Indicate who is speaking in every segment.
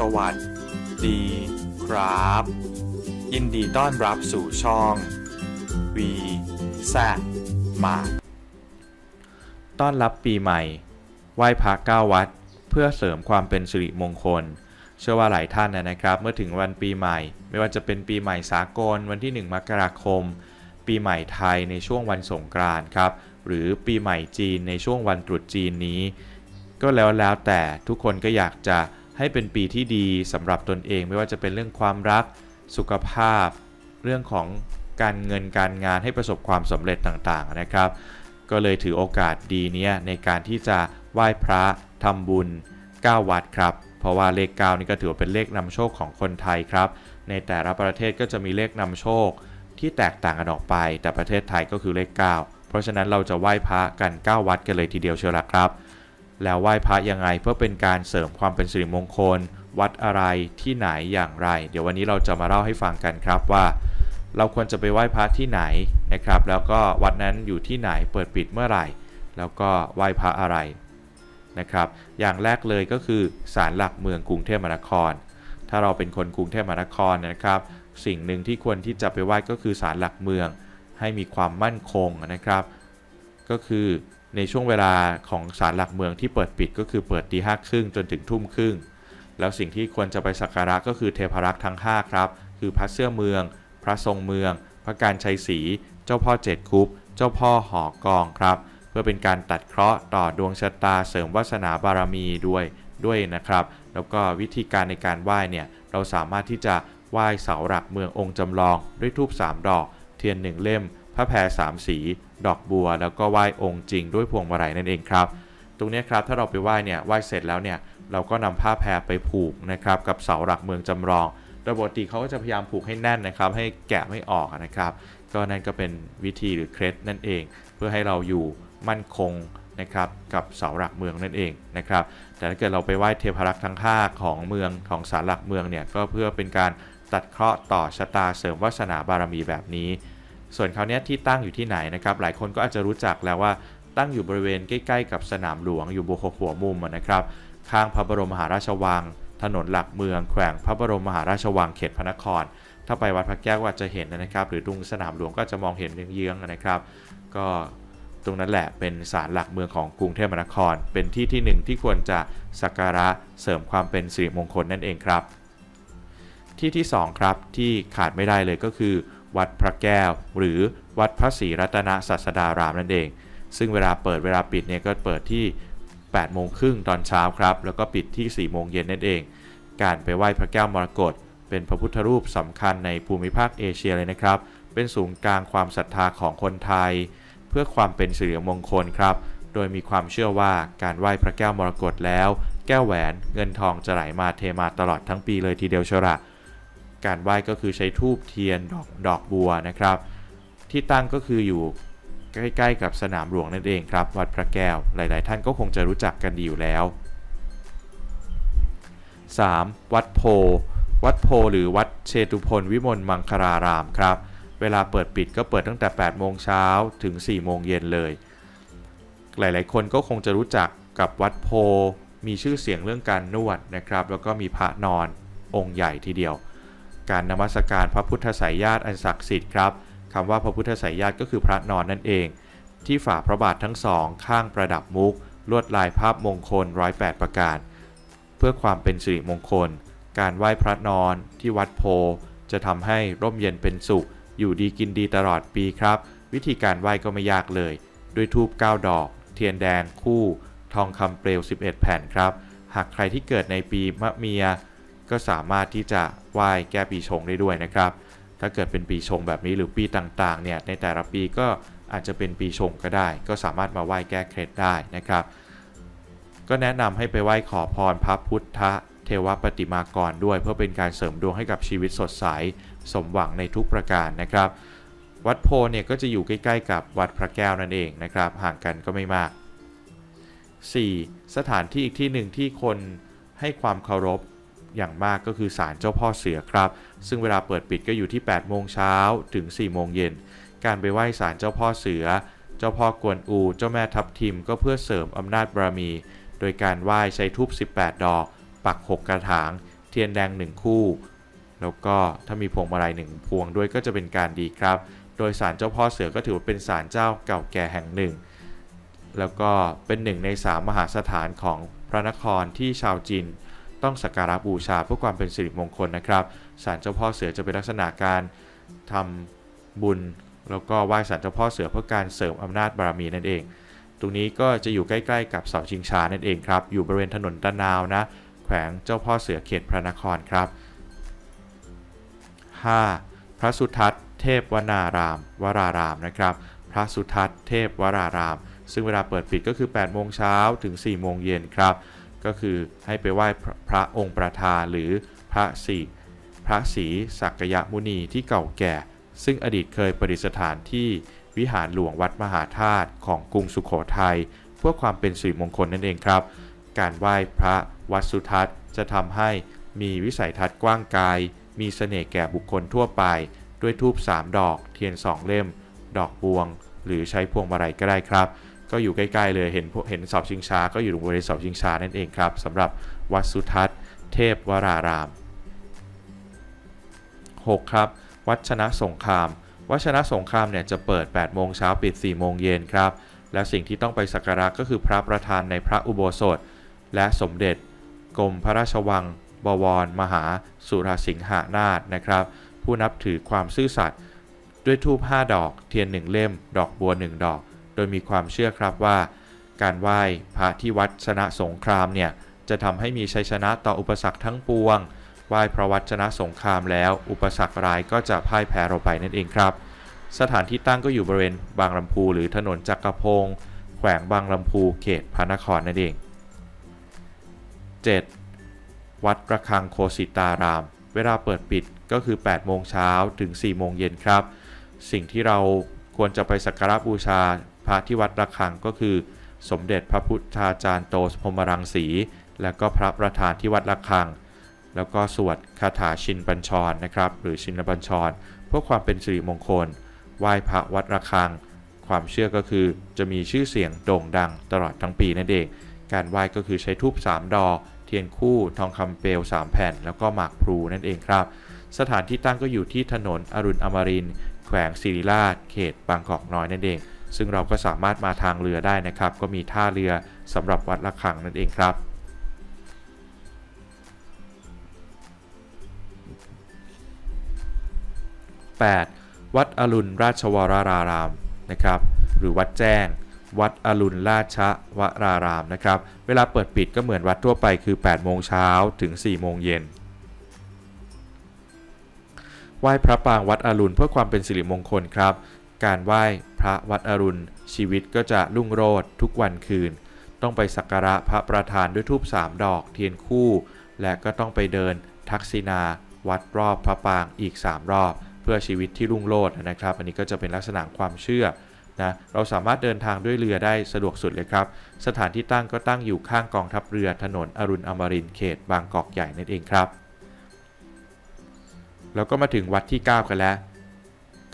Speaker 1: สวัสดีครับ ยินดีต้อนรับสู่ช่อง V แซมาต้อนรับปีใหม่ ไหว้พระเก้าวัด เพื่อเสริมความเป็นสิริมงคล เชื่อว่าหลายท่านนะนะครับ เมื่อถึงวันปีใหม่ ไม่ว่าจะเป็นปีใหม่สากลวันที่ 1 มกราคม ปีใหม่ไทยในช่วงวันสงกรานต์ครับ หรือปีใหม่จีนในช่วงวันตรุษจีนนี้ ก็แล้วแล้วแต่ทุกคนก็อยากจะ ให้เป็นปีที่ดีสำหรับตนเองไม่ว่าจะเป็นเรื่องความรัก สุขภาพ เรื่องของการเงินการงานให้ประสบความสำเร็จต่างๆนะครับ ก็เลยถือโอกาสดีเนี้ยในการที่จะไหว้พระทำบุญ 9 วัดครับ เพราะว่าเลข 9 นี่ก็ถือเป็นเลขนำโชคของคนไทยครับ ในแต่ละประเทศก็จะมีเลขนำโชคที่แตกต่างกันออกไป แต่ประเทศไทยก็คือเลข 9 เพราะฉะนั้นเราจะไหว้พระกัน 9 วัดกันเลยทีเดียวเชียวละครับ แล้วไหว้พระยังไงเพื่อเป็นการเสริมความเป็นสิริมงคล วัดอะไรที่ไหนอย่างไร เดี๋ยววันนี้เราจะมาเล่าให้ฟังกันครับว่า เราควรจะไปไหว้พระที่ไหนนะครับ แล้วก็วัดนั้นอยู่ที่ไหนเปิดปิดเมื่อไหร่ แล้วก็ไหว้พระอะไรนะครับ อย่างแรกเลยก็คือศาลหลักเมืองกรุงเทพมหานคร ถ้าเราเป็นคนกรุงเทพมหานครนะครับ สิ่งหนึ่งที่ควรที่จะไปไหว้ก็คือศาลหลักเมืองให้มีความมั่นคงนะครับ ก็คือ ในช่วงเวลาของศาลหลักเมืองที่เปิดปิดก็คือเปิดตีห้าครึ่งจนถึงทุ่มครึ่ง แล้วสิ่งที่ควรจะไปสักการะก็คือเทพรักษ์ทั้ง 5 ครับ คือพระเสื้อเมือง พระทรงเมือง พระการชัยศรี เจ้าพ่อเจ็ดคุป เจ้าพ่อหอกองครับ เพื่อเป็นการตัดเคราะห์ต่อดวงชะตาเสริมวาสนาบารมีด้วยด้วยนะครับ แล้วก็วิธีการในการไหว้เนี่ยเราสามารถที่จะไหว้เสาหลักเมืององค์จำลองด้วยทูบ3ดอก เทียน1เล่มพระแพรสามสี ดอกบัว แล้วก็ไหว้องค์จริงด้วยพวงมาลัยนั่นเองครับ ตรงนี้ครับถ้าเราไปไหว้เนี่ยไหว้เสร็จแล้วเนี่ยเราก็นำผ้าแพรไปผูกนะครับกับเสาหลักเมืองจำลองโดยปกติเขาก็จะพยายามผูกให้แน่นนะครับ ให้แกะไม่ออกนะครับ ก็นั่นก็เป็นวิธีหรือเคล็ดนั่นเอง เพื่อให้เราอยู่มั่นคงนะครับกับเสาหลักเมืองนั่นเองนะครับ แต่ถ้าเกิดเราไปไหว้เทพรักษ์ทั้ง 5 ของเมืองของศาลหลักเมืองเนี่ยก็เพื่อเป็นการตัดเคราะห์ต่อชะตาเสริมวาสนาบารมีแบบนี้ ส่วนคราวนี้ที่ตั้งอยู่ที่ไหนนะครับหลายคนก็อาจจะรู้จักแล้วว่าตั้งอยู่บริเวณใกล้ๆ กับสนามหลวงอยู่บนหัวมุมนะครับ ข้างพระบรมมหาราชวัง ถนนหลักเมืองแขวงพระบรมมหาราชวังเขตพระนคร ถ้าไปวัดพระแก้วก็อาจจะเห็นนะครับ หรือตรงสนามหลวงก็จะมองเห็นเยื้องๆนะครับ ก็ตรงนั้นแหละเป็นศาลหลักเมืองของกรุงเทพมหานคร เป็นที่ที่หนึ่งที่ควรจะสักการะเสริมความเป็นสิริมงคลนั่นเองครับ ที่ที่สองครับที่ขาดไม่ได้เลยก็คือ วัดพระแก้ว หรือวัดพระศรีรัตนศาสดารามนั่นเอง ซึ่งเวลาเปิดเวลาปิดเนี่ยก็เปิดที่ 8 โมงครึ่งตอนเช้าครับ แล้วก็ปิดที่ 4 โมงเย็นนั่นเอง การไปไหว้พระแก้วมรกตเป็นพระพุทธรูปสำคัญในภูมิภาคเอเชียเลยนะครับ เป็นศูนย์กลางความศรัทธาของคนไทย เพื่อความเป็นสิริมงคลครับ โดยมีความเชื่อว่าการไหว้พระแก้วมรกตแล้ว แก้วแหวนเงินทองจะไหลมาเทมาตลอดทั้งปีเลยทีเดียวเชยวละ การไหว้ก็คือใช้ทูบเทียนดอกดอกบัวนะครับ ที่ตั้งก็คืออยู่ใกล้ๆกับสนามหลวงนั่นเองครับ วัดพระแก้วหลาย ๆ ท่านก็คงจะรู้จักกันดีอยู่แล้ว 3. วัดโพ วัดโพหรือวัดเชตุพนวิมลมังคลารามครับ เวลาเปิดปิดก็เปิดตั้งแต่ 8 โมงเช้าถึง 4 โมงเย็นเลย หลาย ๆ คนก็คงจะรู้จักกับวัดโพ มีชื่อเสียงเรื่องการนวดนะครับ แล้วก็มีพระนอนองค์ใหญ่ทีเดียว การนมัสการพระพุทธสายญาติอันศักดิ์สิทธิ์ครับคำว่าพระพุทธสายญาติก็คือพระนอนนั่นเอง ที่ฝ่าพระบาททั้งสองข้างประดับมุก ลวดลายภาพมงคลร้อยแปดประการ เพื่อความเป็นสิริมงคล การไหว้พระนอนที่วัดโพ จะทำให้ร่มเย็นเป็นสุข อยู่ดีกินดีตลอดปีครับ วิธีการไหว้ก็ไม่ยากเลย ด้วยทูบ9ดอก เทียนแดงคู่ ทองคำเปลว 11 แผ่นครับ หากใครที่เกิดในปีมะเมีย ก็สามารถที่จะไหว้แก้ปีชงได้ด้วยนะครับ ถ้าเกิดเป็นปีชงแบบนี้หรือปีต่างๆเนี่ยในแต่ละปีก็อาจจะเป็นปีชงก็ได้ ก็สามารถมาไหว้แก้เคล็ดได้นะครับ ก็แนะนำให้ไปไหว้ขอพรพระพุทธเทวปฏิมากรด้วย เพื่อเป็นการเสริมดวงให้กับชีวิตสดใสสมหวังในทุกประการนะครับ วัดโพเนี่ยก็จะอยู่ใกล้ๆ กับวัดพระแก้วนั่นเองนะครับ ห่างกันก็ไม่มาก 4. สถานที่อีกที่หนึ่งที่คนให้ความเคารพ อย่างมากก็คือศาลเจ้าพ่อเสือครับ ซึ่งเวลาเปิดปิดก็อยู่ที่ 8 โมงเช้าถึง 4 โมงเย็น การไปไหว้ศาลเจ้าพ่อเสือ เจ้าพ่อกวนอู เจ้าแม่ทับทิมก็เพื่อเสริมอำนาจบารมี โดยการไหว้ใช้ทูบ18 ดอก ปัก 6 กระถาง เทียนแดง 1 คู่ แล้วก็ถ้ามีพวงมาลัยหนึ่งพวงด้วยก็จะเป็นการดีครับ โดยศาลเจ้าพ่อเสือก็ถือว่าเป็นศาลเจ้าเก่าแก่แห่งหนึ่ง แล้วก็เป็นหนึ่งในสามมหาสถานของพระนครที่ชาวจีน ต้องสักการะบูชาเพื่อความเป็นสิริมงคลนะครับศาลเจ้าพ่อเสือจะเป็นลักษณะการทำบุญ แล้วก็ไหว้ศาลเจ้าพ่อเสือเพื่อการเสริมอำนาจบารมีนั่นเอง ตรงนี้ก็จะอยู่ใกล้ๆกับเสาชิงช้านั่นเองครับ อยู่บริเวณถนนตะนาวนะ แขวงเจ้าพ่อเสือเขตพระนครครับ 5. พระสุทัศน์เทพวนาราม วรารามนะครับ พระสุทัศน์เทพวราราม ซึ่งเวลาเปิดปิดก็คือ8โมงเช้าถึง4โมงเย็นครับ ก็คือให้ไปไหว้พระพระองค์ประธานหรือพระศรีพระศรีสักยมุนีที่เก่าแก่ ซึ่งอดีตเคยประดิษฐานที่วิหารหลวงวัดมหาธาตุของกรุงสุโขทัยเพื่อความเป็นสิริมงคลนั่นเองครับ การไหว้พระวัดสุทัศน์ จะทำให้มีวิสัยทัศน์กว้างไกลมีเสน่ห์แก่บุคคลทั่วไป ด้วยทูบ3ดอก เทียน 2 เล่ม ดอกบวง หรือใช้พวงมาลัยก็ได้ครับ ก็อยู่ใกล้ๆเลยเห็นเห็นเสาชิงช้า ก็อยู่ตรงบริเวณเสาชิงช้านั่นเองครับสำหรับวัดสุทัศน์เทพวราราม 6 ครับ วัชนะสงคราม วัชนะสงครามเนี่ยจะเปิด 8 โมงเช้าปิด 4 โมงเย็นครับ และสิ่งที่ต้องไปสักการะก็คือพระประธานในพระอุโบสถ และสมเด็จ กรมพระราชวัง บวร มหา สุรสิงหานาถนะครับ ผู้นับถือความซื่อสัตย์ด้วยทูป5ดอก เทียน 1 เล่ม ดอกบัว 1 ดอก โดยมีความเชื่อครับว่า การไหว้พระที่วัดชนะสงครามเนี่ยจะทำให้มีชัยชนะต่ออุปสรรคทั้งปวง ไหว้พระวัดชนะสงครามแล้ว อุปสรรคร้ายก็จะพ่ายแพ้เราไปนั่นเองครับ สถานที่ตั้งก็อยู่บริเวณบางลำพูหรือถนนจักรพงศ์แขวงบางลำพูเขตพระนครนั่นเอง 7. วัดระฆังโคสิตาราม เวลาเปิดปิดก็คือ 8 โมงเช้าถึง 4 โมงเย็นครับ สิ่งที่เราควรจะไปสักการะบูชา พระที่วัดระฆังก็คือ สมเด็จพระพุทธาจารย์โตสพมรังสี และก็พระประธานที่วัดระฆัง แล้วก็สวดคาถาชินบัญชรนะครับ หรือชินบัญชรเพื่อความเป็นสิริมงคล ไหว้พระวัดระฆัง ความเชื่อก็คือจะมีชื่อเสียงโด่งดังตลอดทั้งปีนั่นเอง การไหว้ก็คือใช้ทูบ3ดอกเทียนคู่ทองคำเปลว3แผ่น แล้วก็หมากพลูนั่นเองครับ สถานที่ตั้งก็อยู่ที่ถนนอรุณอมรินแขวงศิริราช เขตบางกอกน้อยนั่นเอง ซึ่งเราก็สามารถมาทางเรือได้นะครับ ก็มีท่าเรือสำหรับวัดระฆังนั่นเองครับ 8. วัดอรุณราชวรารารามนะครับ หรือวัดแจ้ง วัดอรุณราชวรารามนะครับ เวลาเปิดปิดก็เหมือนวัดทั่วไปคือ 8 โมงเช้าถึง 4 โมงเย็นไหว้พระปางวัดอรุณเพื่อความเป็นสิริมงคลครับ การไหว้ ระวัดอรุณ ชีวิตก็จะรุ่งโรจน์ทุกวันคืน ต้องไปสักการะพระประธานด้วยทูป3ดอกเทียนคู่ และก็ต้องไปเดินทักษิณาวัดรอบพระปางอีก 3 รอบ เพื่อชีวิตที่รุ่งโรจน์นะครับ อันนี้ก็จะเป็นลักษณะความเชื่อนะเราสามารถเดินทางด้วยเรือได้สะดวกสุดเลยครับ สถานที่ตั้งก็ตั้งอยู่ข้างกองทัพเรือถนนอรุณอมรินเขต บางกอกใหญ่นั่นเองครับ แล้วก็มาถึงวัดที่ 9 กันแล้ว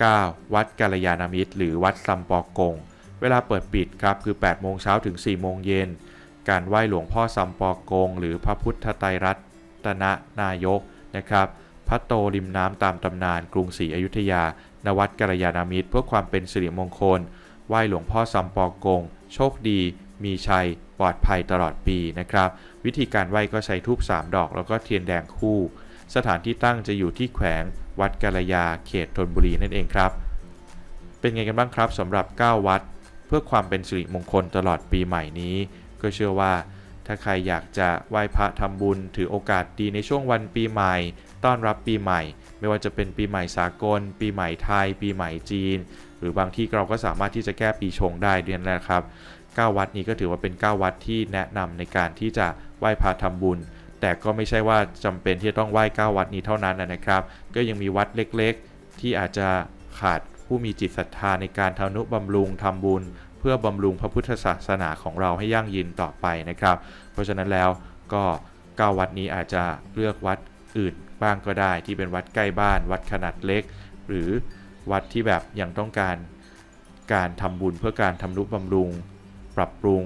Speaker 1: 9. วัดกาลยานามิตร หรือวัดซัมปอกง เวลาเปิดปิดครับคือ 8 โมงเช้าถึง 4 โมงเย็น การไหว้หลวงพ่อซัมปอกง หรือพระพุทธไตรรัตนนายกนะครับพระโตริมน้ำตามตำนานกรุงศรีอยุธยาณวัดกาลยานามิตร เพื่อความเป็นสิริมงคล ไหว้หลวงพ่อซัมปอกง โชคดี มีชัย ปลอดภัยตลอดปีนะครับ วิธีการไหว้ก็ใช้ทูบ3ดอก แล้วก็เทียนแดงคู่ สถานที่ตั้งจะอยู่ที่แขวง วัดกาลยาเขตธนบุรีนั่นเองครับ เป็นไงกันบ้างครับสำหรับ 9 วัด เพื่อความเป็นสิริมงคลตลอดปีใหม่นี้ ก็เชื่อว่าถ้าใครอยากจะไหว้พระทำบุญ ถือโอกาสดีในช่วงวันปีใหม่ ต้อนรับปีใหม่ ไม่ว่าจะเป็นปีใหม่สากล ปีใหม่ไทย ปีใหม่จีน หรือบางที่เราก็สามารถที่จะแก้ปีชงได้ด้วยนะครับ 9 วัดนี้ก็ถือว่าเป็น 9 วัดที่แนะนำในการที่จะไหว้พระทำบุญ แต่ก็ไม่ใช่ว่าจำเป็นที่จะต้องไหว้9วัดนี้เท่านั้นนะครับ ก็ยังมีวัดเล็กๆ ที่อาจจะขาดผู้มีจิตศรัทธาในการทำนุบำรุงทำบุญ เพื่อบำรุงพระพุทธศาสนาของเราให้ยั่งยืนต่อไปนะครับ เพราะฉะนั้นแล้วก็9วัดนี้อาจจะเลือกวัดอื่นบ้างก็ได้ ที่เป็นวัดใกล้บ้าน วัดขนาดเล็ก หรือวัดที่แบบยังต้องการการทำบุญเพื่อการทำนุบำรุง ปรับปรุง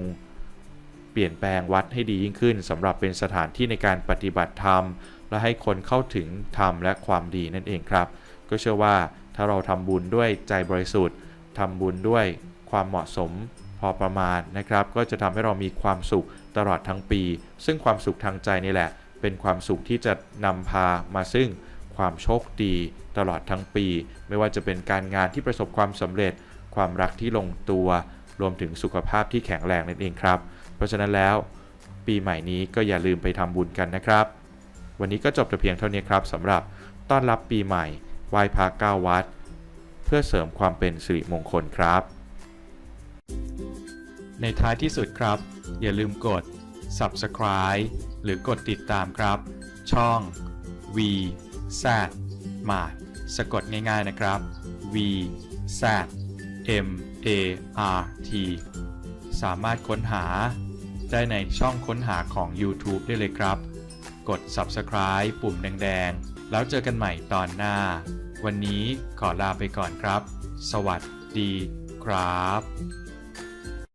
Speaker 1: เปลี่ยนแปลงวัดให้ดียิ่งขึ้นสำหรับเป็นสถานที่ในการปฏิบัติธรรม และให้คนเข้าถึงธรรมและความดีนั่นเองครับ ก็เชื่อว่าถ้าเราทำบุญด้วยใจบริสุทธิ์ทำบุญด้วยความเหมาะสมพอประมาณนะครับ ก็จะทำให้เรามีความสุขตลอดทั้งปี ซึ่งความสุขทางใจนี่แหละ เป็นความสุขที่จะนำพามาซึ่งความโชคดีตลอดทั้งปี ไม่ว่าจะเป็นการงานที่ประสบความสำเร็จ ความรักที่ลงตัว รวมถึงสุขภาพที่แข็งแรงนั่นเองครับ เพราะฉะนั้นแล้วปีใหม่นี้ก็อย่าลืมไปทำบุญกันนะครับ วันนี้ก็จบแต่เพียงเท่านี้ครับสำหรับต้อนรับปีใหม่ไหว้พระเก้าวัด เพื่อเสริมความเป็นสิริมงคลครับ ในท้ายที่สุดครับ อย่าลืมกด subscribe หรือกดติดตามครับ ช่อง V Z m a r t สะกดง่ายๆนะครับ V Z M A R T สามารถค้นหา ได้ในช่องค้นหาของ YouTube ได้เลยครับ กด subscribe ปุ่มแดงๆ แล้วเจอกันใหม่ตอนหน้า วันนี้ขอลาไปก่อนครับ สวัสดีครับ